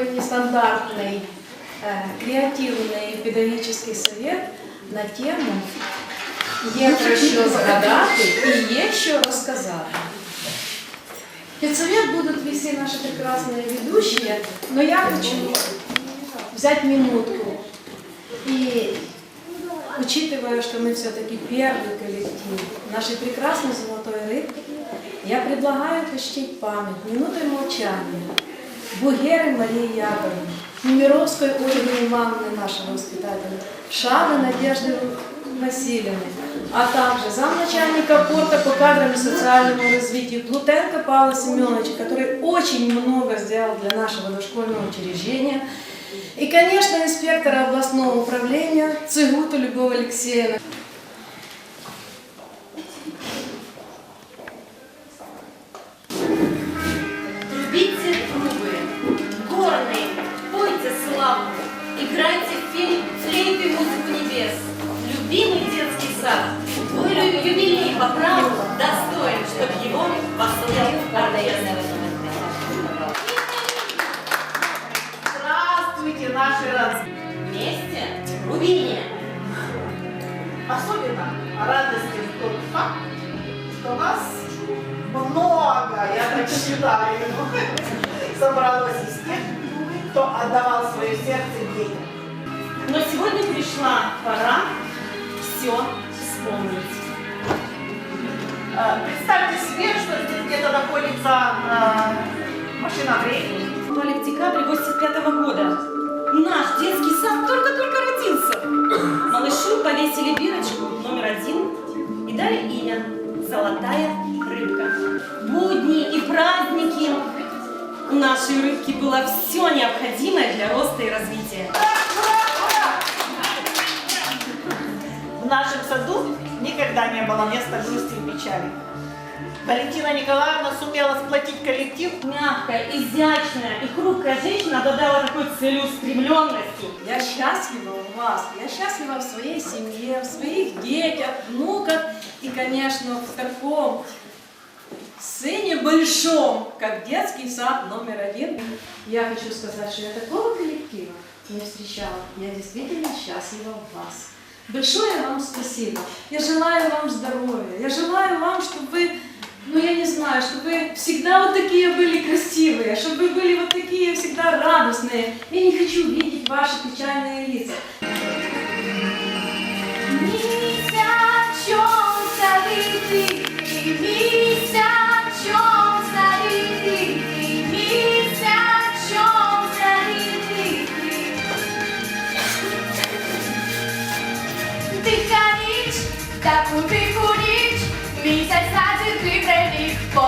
вами собрались на такой нестандартный, э, креативный педагогический совет на тему «Є про що згадати і є що розказати». Педсовет будут вести наши прекрасные ведущие, но я хочу взять минутку и учитывая, что мы все-таки первый коллектив нашей прекрасной золотой рыбки, я предлагаю почтить память минутой молчания Бугеры Марии Яковлевны, Немировской Ольги Ивановны, нашего воспитателя, Шаны Надежды Васильевны, а также замначальника порта по кадрам и социальному развитию Плутенко Павла Семеновича, который очень много сделал для нашего дошкольного учреждения, и, конечно, инспектора областного управления Цигуту Любовь Алексеевна. Что нас много, я так считаю, собралось из тех, кто отдавал свое сердце детям. Но сегодня пришла пора все вспомнить. Э, Представьте себе, что здесь где-то находится э, машина времени. В декабря 85 года наш детский сад только-только родился. Малышу повесили бирочку нашей рыбки было все необходимое для роста и развития. В нашем саду никогда не было места грусти и печали. Валентина Николаевна сумела сплотить коллектив Мягкая, изящная и хрупкая женщина обладала такой целеустремленностью. Я счастлива у вас, я счастлива в своей семье, в своих детях, внуках и, конечно, в таком сыне большом, как детский сад номер один. Я хочу сказать, что я такого коллектива не встречала. Я действительно счастлива в вас. Большое вам спасибо. Я желаю вам здоровья. Я желаю вам, чтобы вы, ну я не знаю, чтобы вы всегда вот такие были красивые, чтобы вы были вот такие всегда радостные. Я не хочу видеть ваши печальные лица. таку тиху ніч, місяць на зірки приліг, по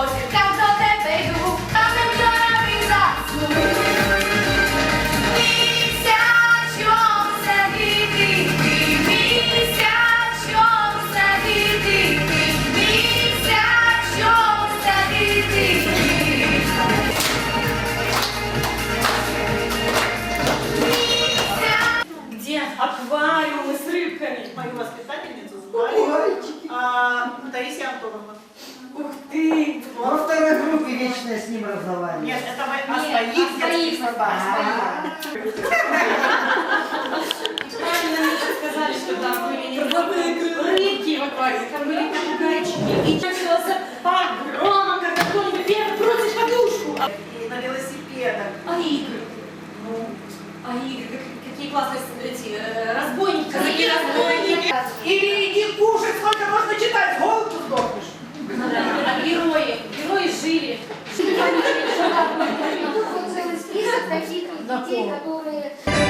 разговаривали. Нет, это мы о своих детских садах. Правильно сказали, что там были не рыбки в аквариуме, там были попугайчики. И начался погром, как какой-нибудь первый бросишь подушку. А, И на велосипедах. а игры? Ну, а игры? Как- Какие классные эти э, разбойники, казаки разбойники. Детей, которые Сказно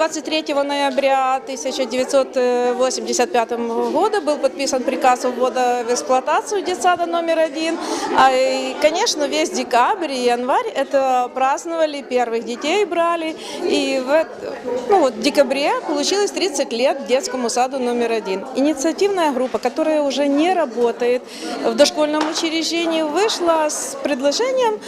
23 ноября 1985 года был подписан приказ о ввода в эксплуатацию детсада номер один. А, и, конечно, весь декабрь и январь это праздновали, первых детей брали. И в, ну, вот, в декабре получилось 30 лет детскому саду номер один. Инициативная группа, которая уже не работает в дошкольном учреждении, вышла с предложением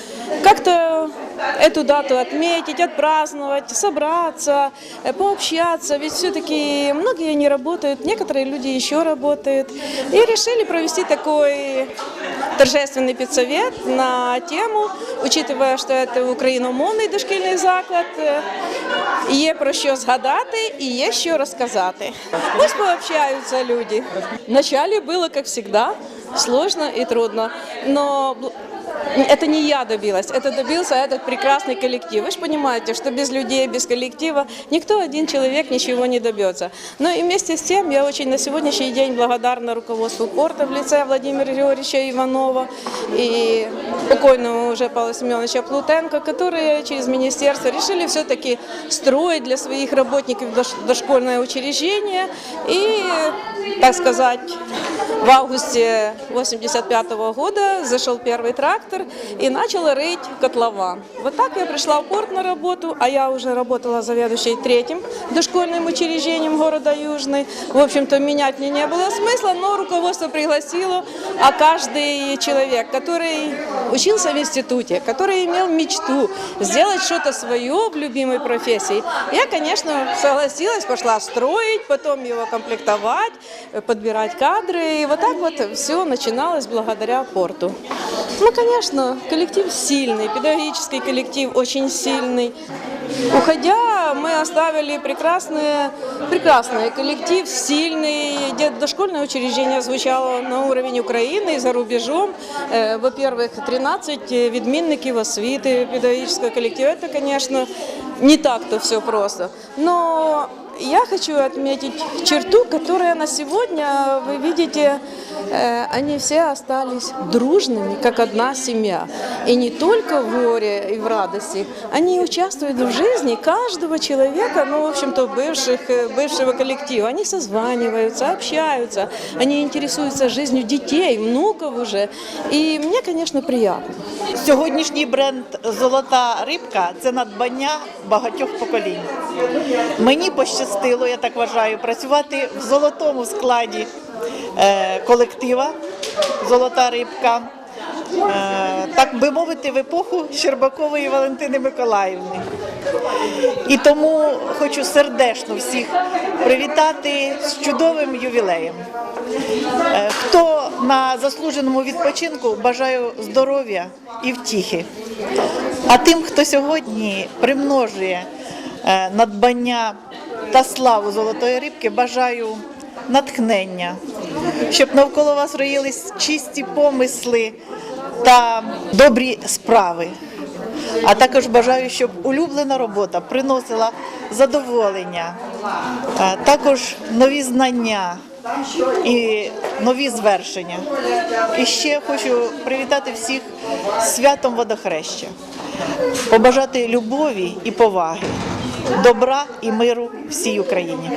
как-то эту дату отметить, отпраздновать, собраться, э, пообщаться. Ведь все-таки многие не работают, некоторые люди еще работают. И решили провести такой торжественный педсовет на тему, учитывая, що це україномовний дошкільний заклад, е, є про що згадати і є що розказати. Пусть пообщаються люди. Вначале было, как всегда, сложно и трудно, но бл- это не я добилась, это добился этот прекрасный коллектив. Вы же понимаете, что без людей, без коллектива никто один человек ничего не добьется. Но и вместе с тем я очень на сегодняшний день благодарна руководству порта в лице Владимира Григорьевича Иванова и покойному уже Павла Семеновича Плутенко, которые через министерство решили все-таки строить для своих работников дош- дошкольное учреждение и, так сказать, в августе 85 года зашел первый трактор и начал рыть котлован. Вот так я пришла в порт на работу, а я уже работала заведующей третьим дошкольным учреждением города Южный. В общем-то, менять мне не было смысла, но руководство пригласило, а каждый человек, который учился в институте, который имел мечту сделать что-то свое в любимой профессии, я, конечно, согласилась, пошла строить, потом его комплектовать, подбирать кадры. И вот так вот все начиналось благодаря порту. Ну, конечно, коллектив сильный, педагогический коллектив очень сильный. Уходя, мы оставили прекрасный, прекрасный коллектив, сильный, где дошкольное учреждение звучало на уровень Украины и за рубежом. Э, Во-первых, 13 відмінників освіти педагогического коллектива. Это, конечно, не так-то все просто. Но я хочу отметить черту, которая на сегодня, вы видите, э, они все остались дружными, как одна семья. И не только в горе и в радости, они участвуют в жизни каждого человека, ну, в общем-то, бывших, э, бывшего коллектива. Они созваниваются, общаются, они интересуются жизнью детей, внуков уже. И мне, конечно, приятно. Сьогоднішній бренд Золота рибка це надбання багатьох поколінь. Мені пощастило, я так вважаю, працювати в золотому складі е, колектива Золота рибка. Е, так би мовити, в епоху Щербакової Валентини Миколаївни. І тому хочу сердечно всіх привітати з чудовим ювілеєм. Е, Хто на заслуженому відпочинку бажаю здоров'я і втіхи. А тим, хто сьогодні примножує е, надбання та славу золотої рибки, бажаю натхнення, щоб навколо вас роїлись чисті помисли та добрі справи. А також бажаю, щоб улюблена робота приносила задоволення, також нові знання і нові звершення. І ще хочу привітати всіх святом водохреща, побажати любові і поваги, добра і миру всій Україні.